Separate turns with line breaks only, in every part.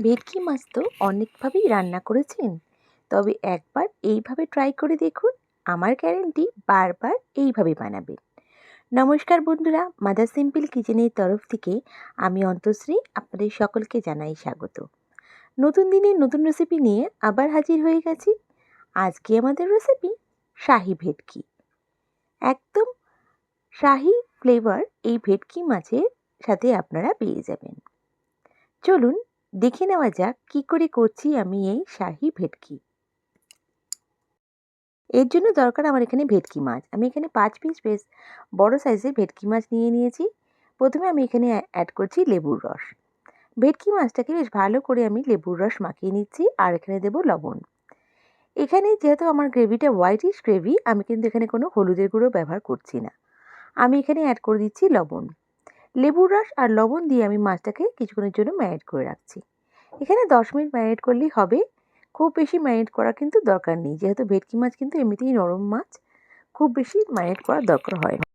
ভেটকি মাছ তো অনেকভাবেই রান্না করেছেন। তবে একবার এইভাবে ট্রাই করে দেখুন, আমার গ্যারেন্টি বারবার এইভাবে বানাবেন। নমস্কার বন্ধুরা মাদার সিম্পল কিচেনের তরফ থেকে আমি অন্তশ্রী আপনাদের সকলকে জানাই স্বাগত। নতুন দিনের নতুন রেসিপি নিয়ে আবার হাজির হয়ে গেছি। আজকে আমাদের রেসিপি শাহি ভেটকি। একদম শাহি ফ্লেভার এই ভেটকি মাছের সাথে আপনারা পেয়ে যাবেন। চলুন দেখে নেওয়া যাক কী করে করছি আমি এই শাহি ভেটকি। এর জন্য দরকার আমার এখানে ভেটকি মাছ। আমি এখানে পাঁচ পিস বেশ বড় সাইজের ভেটকি মাছ নিয়ে নিয়েছি। প্রথমে আমি এখানে অ্যাড করছি লেবুর রস। ভেটকি মাছটাকে বেশ ভালো করে আমি লেবুর রস মাখিয়ে নিচ্ছি আর এখানে দেবো লবণ। এখানে যেহেতু আমার গ্রেভিটা হোয়াইটিশ গ্রেভি আমি কিন্তু এখানে কোনো হলুদের গুঁড়ো ব্যবহার করছি না। আমি এখানে অ্যাড করে দিচ্ছি লবণ। লেবুর রস আর লবণ দিয়ে আমি মাছটাকে কিছুক্ষণের জন্য ম্যারিনেট করে রাখছি। এখানে দশ মিনিট ম্যারিনেট করলেই হবে। খুব বেশি ম্যারিনেট করা কিন্তু দরকার নেই। যেহেতু ভেটকি মাছ কিন্তু এমনিতেই নরম মাছ, খুব বেশি ম্যারিনেট করার দরকার হয় না।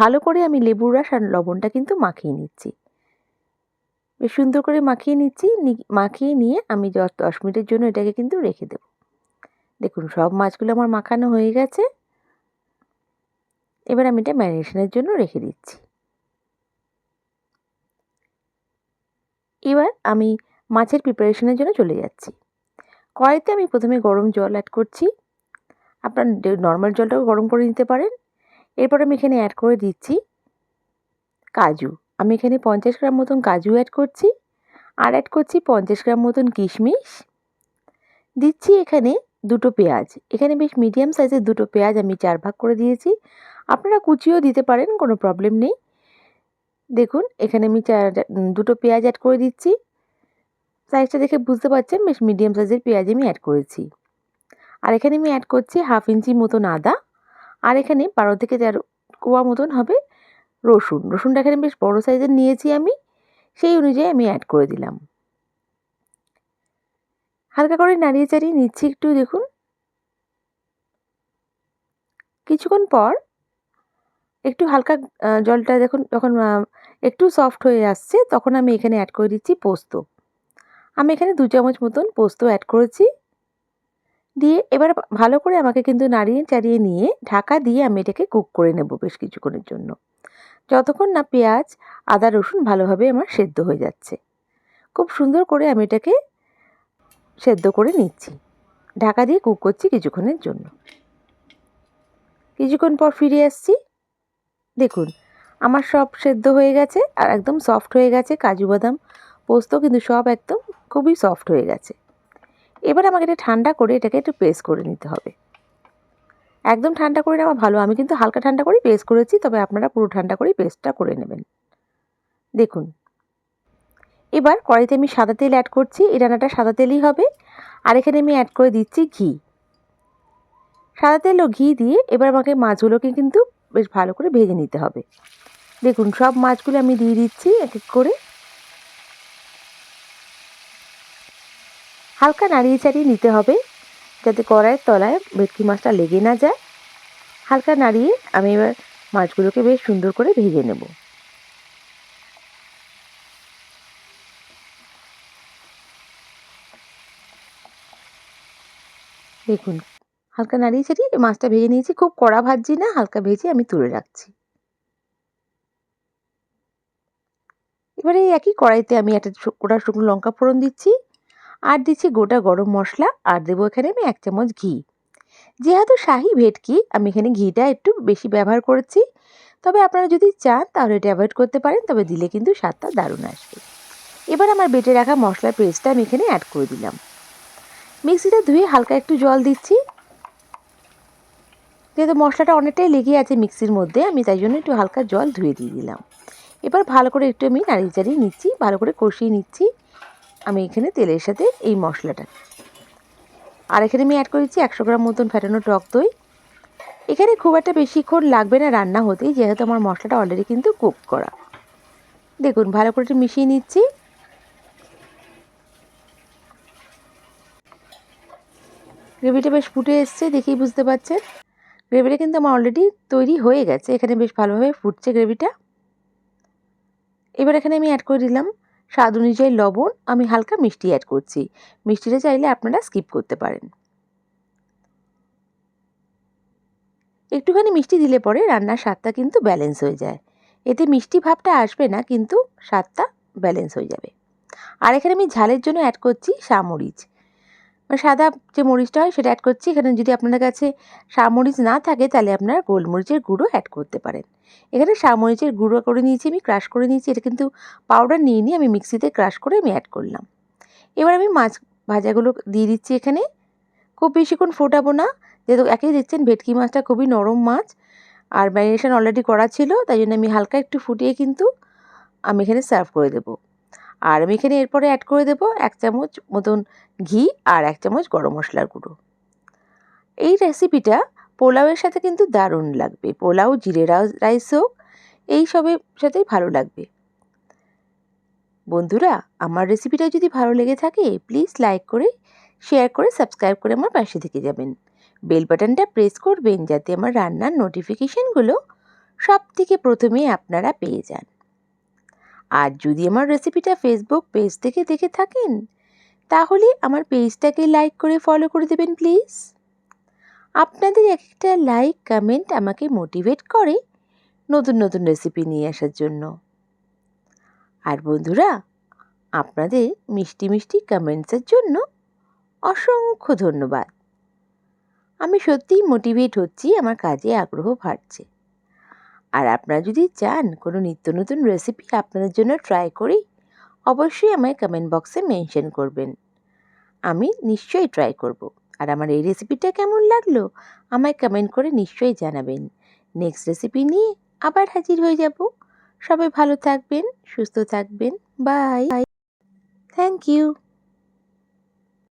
ভালো করে আমি লেবুর রস আর লবণটা কিন্তু মাখিয়ে নিচ্ছি। বেশ সুন্দর করে মাখিয়ে নিচ্ছি। মাখিয়ে নিয়ে আমি দশ মিনিটের জন্য এটাকে কিন্তু রেখে দেব। দেখুন, সব মাছগুলো আমার মাখানো হয়ে গেছে। এবার আমি এটা ম্যারিনেশনের জন্য রেখে দিচ্ছি। এবার আমি মাছের প্রিপারেশনের জন্য চলে যাচ্ছি। কড়াইতে আমি প্রথমে গরম জল অ্যাড করছি। আপনার নর্মাল জলটাও গরম করে নিতে পারেন। এরপর আমি এখানে অ্যাড করে দিচ্ছি কাজু। আমি এখানে পঞ্চাশ গ্রাম মতন কাজু অ্যাড করছি। আর অ্যাড করছি পঞ্চাশ গ্রাম মতন কিশমিশ। দিচ্ছি এখানে দুটো পেঁয়াজ। এখানে বেশ মিডিয়াম সাইজের দুটো পেঁয়াজ আমি চার ভাগ করে দিয়েছি। আপনারা কুচিও দিতে পারেন, কোনো প্রবলেম নেই। দেখুন, এখানে আমি দুটো পেঁয়াজ অ্যাড করে দিচ্ছি। সাইজটা দেখে বুঝতে পারছেন, বেশ মিডিয়াম সাইজের পেঁয়াজ আমি অ্যাড করেছি। আর এখানে আমি অ্যাড করছি হাফ ইঞ্চি মতন আদা। আর এখানে বারো থেকে তেরো কোয়া মতন হবে রসুন। রসুনটা এখানে বেশ বড় সাইজের নিয়েছি আমি, সেই অনুযায়ী আমি অ্যাড করে দিলাম। হালকা করে নাড়িয়ে চাড়িয়ে নিচ্ছি একটু, দেখুন। কিছুক্ষণ পর একটু হালকা জলটা দেখুন, যখন একটু সফট হয়ে আসছে, তখন আমি এখানে অ্যাড করে দিচ্ছি পোস্ত। আমি এখানে দু চামচ মতন পোস্ত অ্যাড করেছি। দিয়ে এবার ভালো করে আমাকে কিন্তু নাড়িয়ে চাড়িয়ে নিয়ে ঢাকা দিয়ে আমি এটাকে কুক করে নেব বেশ কিছুক্ষণের জন্য। যতক্ষণ না পেঁয়াজ, আদা, রসুন ভালোভাবে আমার সেদ্ধ হয়ে যাচ্ছে। খুব সুন্দর করে আমি এটাকে সেদ্ধ করে নিচ্ছি। ঢাকা দিয়ে কুক করছি কিছুক্ষণের জন্য। কিছুক্ষণ পর ফিরে আসছি। দেখুন, আমার সব সেদ্ধ হয়ে গেছে আর একদম সফট হয়ে গেছে কাজু বাদাম পোস্ত, কিন্তু সব একদম খুবই সফট হয়ে গেছে। এবার আমাকে এটা ঠান্ডা করে এটাকে একটু পেস্ট করে নিতে হবে। একদম ঠান্ডা করে নেওয়া ভালো, আমি কিন্তু হালকা ঠান্ডা করেই পেস্ট করেছি, তবে আপনারা পুরো ঠান্ডা করেই পেস্টটা করে নেবেন। দেখুন, এবার কড়াইতে আমি সাদা তেল অ্যাড করছি, এই রান্নাটা সাদা তেলই হবে। আর এখানে আমি অ্যাড করে দিচ্ছি ঘি। সাদা তেল ও ঘি দিয়ে এবার আমাকে মাছগুলোকে কিন্তু বেশ ভালো করে ভেজে নিতে হবে। দেখুন, সব মাছগুলো আমি দিয়ে দিচ্ছি এক এক করে। হালকা নাড়িয়ে চাড়িয়ে নিতে হবে, যাতে কড়াইয়ের তলায় ভেটকি মাছটা লেগে না যায়। হালকা নাড়িয়ে আমি এবার মাছগুলোকে বেশ সুন্দর করে ভেজে নেব। দেখুন হালকা নাড়িয়ে চাড়িয়ে মাছটা ভেজে নিয়েছি। খুব কড়া ভাজছি না, হালকা ভেজে আমি তুলে রাখছি। এবারে একই কড়াইতে আমি একটা গোটা শুকনো লঙ্কা ফোড়ন দিচ্ছি আর দিচ্ছি গোটা গরম মশলা আর দেবো এখানে আমি এক চামচ ঘি। যেহেতু শাহি ভেটকি, আমি এখানে ঘিটা একটু বেশি ব্যবহার করেছি। তবে আপনারা যদি চান তাহলে এটা অ্যাভয়েড করতে পারেন, তবে দিলে কিন্তু স্বাদটা দারুণ আসবে। এবার আমার বেটে রাখা মশলার পেস্টটা আমি এখানে অ্যাড করে দিলাম। মিক্সিটা ধুয়ে হালকা একটু জল দিচ্ছি। যেহেতু মশলাটা অনেকটাই লেগে আছে মিক্সির মধ্যে, আমি তাই জন্য একটু হালকা জল ধুয়ে দিয়ে দিলাম। এবার ভালো করে একটু আমি নাড়িয়ে চাড়িয়ে নিচ্ছি, ভালো করে কষিয়ে নিচ্ছি। আমি এখানে তেলের সাথে এই মশলাটা। আর এখানে আমি অ্যাড করেছি একশো গ্রাম মতন ফেটানো টক দই। এখানে খুব একটা বেশিক্ষণ লাগবে না রান্না হতেই, যেহেতু আমার মশলাটা অলরেডি কিন্তু কুক করা। দেখুন, ভালো করে মিশিয়ে নিচ্ছি। গ্রেভিটা বেশ ফুটে এসছে, দেখেই বুঝতে পারছেন। গ্রেভিটা কিন্তু আমার অলরেডি তৈরি হয়ে গেছে। এখানে বেশ ভালোভাবে ফুটছে গ্রেভিটা। এবার এখানে আমি অ্যাড করে দিলাম স্বাদ অনুযায়ী লবণ। আমি হালকা মিষ্টি অ্যাড করছি। মিষ্টিটা চাইলে আপনারা স্কিপ করতে পারেন। একটুখানি মিষ্টি দিলে পরে রান্নার স্বাদটা কিন্তু ব্যালেন্স হয়ে যায়। এতে মিষ্টি ভাবটা আসবে না, কিন্তু স্বাদটা ব্যালেন্স হয়ে যাবে। আর এখানে আমি ঝালের জন্য অ্যাড করছি সামরিচ সাদা যে মরিচটা হয় সেটা অ্যাড করছি। এখানে যদি আপনাদের কাছে সামরিচ না থাকে, তাহলে আপনারা গোলমরিচের গুঁড়ো অ্যাড করতে পারেন। এখানে সামরিচের গুঁড়ো করে নিয়েছি আমি ক্রাশ করে নিয়েছি। এটা কিন্তু পাউডার নিয়ে নিয়ে আমি মিক্সিতে ক্রাশ করে আমি অ্যাড করলাম। এবার আমি মাছ ভাজাগুলো দিয়ে দিচ্ছি এখানে। খুব বেশিক্ষণ ফোটাবো না। যেহেতু একেই দেখছেন, ভেটকি মাছটা খুবই নরম মাছ আর ম্যারিনেশন অলরেডি করা ছিল, তাই জন্য আমি হালকা একটু ফুটিয়ে কিন্তু আমি এখানে সার্ভ করে দেবো। আর আমি এখানে এরপরে অ্যাড করে দেবো এক চামচ মতন ঘি আর এক চামচ গরম মশলার গুঁড়ো। এই রেসিপিটা পোলাওয়ের সাথে কিন্তু দারুণ লাগবে। পোলাও, জিরে রাইস হোক, এই সবের সাথেই ভালো লাগবে। বন্ধুরা, আমার রেসিপিটা যদি ভালো লেগে থাকে প্লিজ লাইক করে শেয়ার করে সাবস্ক্রাইব করে আমার পাশে থেকে যাবেন। বেল বাটনটা প্রেস করবেন যাতে আমার রান্নার নোটিফিকেশানগুলো সব থেকে প্রথমে আপনারা পেয়ে যান। আর যদি আমার রেসিপিটা ফেসবুক পেজ থেকে দেখে থাকেন, তাহলে আমার পেজটাকে লাইক করে ফলো করে দেবেন প্লিজ আপনাদের এক একটা লাইক কমেন্ট আমাকে মোটিভেট করে নতুন নতুন রেসিপি নিয়ে আসার জন্য। আর বন্ধুরা, আপনাদের মিষ্টি মিষ্টি কমেন্টসের জন্য অসংখ্য ধন্যবাদ। আমি সত্যিই মোটিভেট হচ্ছি, আমার কাজে আগ্রহ বাড়ছে। আর আপনারা যদি চান কোনো নিত্য নতুন রেসিপি আপনাদের জন্য ট্রাই করি, অবশ্যই আমায় কমেন্ট বক্সে মেনশন করবেন। আমি নিশ্চয়ই ট্রাই করব। আর আমার এই রেসিপিটা কেমন লাগল, আমায় কমেন্ট করে নিশ্চয়ই জানাবেন। নেক্সট রেসিপি নিয়ে আবার হাজির হয়ে যাব। সবাই ভালো থাকবেন, সুস্থ থাকবেন। Bye thank you